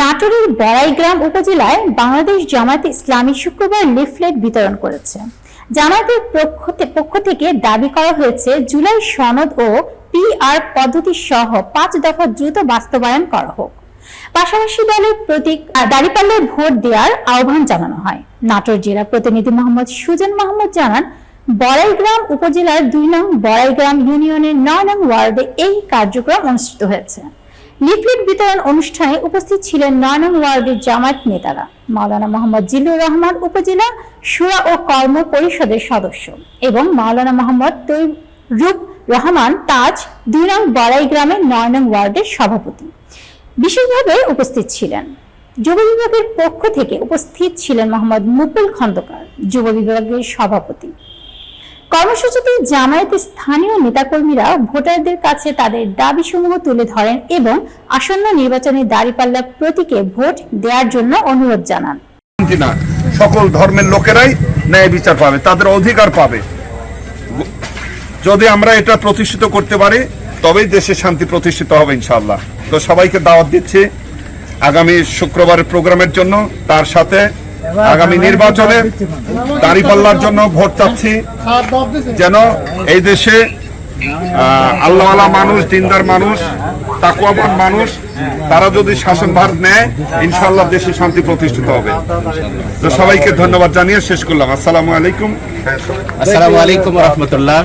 নাটোরের বড়াইগ্রাম উপজেলায় বাংলাদেশ জামায়াত ইসলামী শুক্রবার লিফলেট বিতরণ করেছে। জামায়াতের পক্ষ থেকে দাবি করা হয়েছে, জুলাই সনদ ও পিআর পদ্ধতি সহ পাঁচ দফা দ্রুত বাস্তবায়ন করা হোক। পাশাপাশি দলের প্রতীক দাঁড়িপাল্লায় ভোট দেওয়ার আহ্বান জানানো হয়। নাটোর জেলা প্রতিনিধি মোহাম্মদ সুজন মাহমুদ জানান, বড়াইগ্রাম উপজেলার দুই নং বড়াইগ্রাম ইউনিয়নের নয় নং ওয়ার্ডে এই কার্যক্রম অনুষ্ঠিত হয়েছে। লিফলেট বিতরণ অনুষ্ঠানে উপস্থিত ছিলেন নয় নং ওয়ার্ডের জামায়াত নেতারা। মাওলানা মোহাম্মদ জিল্লুর রহমান উপজেলা সুরা ও কর্ম পরিষদের সদস্য এবং মাওলানা মোহাম্মদ তৈরুব রহমান তাজ দুই নং বড়াই গ্রামের নয় নং ওয়ার্ডের সভাপতি। বিশেষভাবে উপস্থিত ছিলেন। যুব বিভাগের পক্ষ থেকে উপস্থিত ছিলেন মোহাম্মদ মুকুল খন্দকার, যুব বিভাগের সভাপতি। কর্মসূচিতে জামায়াতের স্থানীয় নেতাকর্মীরা ভোটারদের কাছে তাদের দাবি দাবিসমূহ তুলে ধরেন এবং আসন্ন নির্বাচনে দাঁড়িপাল্লা প্রতীকে ভোট দেওয়ার জন্য অনুরোধ জানান। সকল ধর্মের লোকেরাই ন্যায় বিচার পাবে, তাদের অধিকার পাবে। যদি আমরা এটা প্রতিষ্ঠিত করতে পারি, তবেই দেশে শান্তি প্রতিষ্ঠিত হবে ইনশাআল্লাহ। তো সবাইকে দাওয়াত দিচ্ছি আগামী শুক্রবারের প্রোগ্রামের জন্য। তার সাথে আগামী নির্বাচনে দাঁড়িপাল্লার জন্য ভোট চাচ্ছি। যেন এই দেশে আহ, আল্লাহওয়ালা মানুষ দিনদার মানুষ তাকুয়াবান মানুষ তারা যদি শাসনভার নেয় ইনশাআল্লাহ দেশে শান্তি প্রতিষ্ঠিত হবে। তো সবাইকে ধন্যবাদ জানিয়ে শেষ করলাম। আসসালামু আলাইকুম। আসসালামু আলাইকুম রহমতুল্লাহ।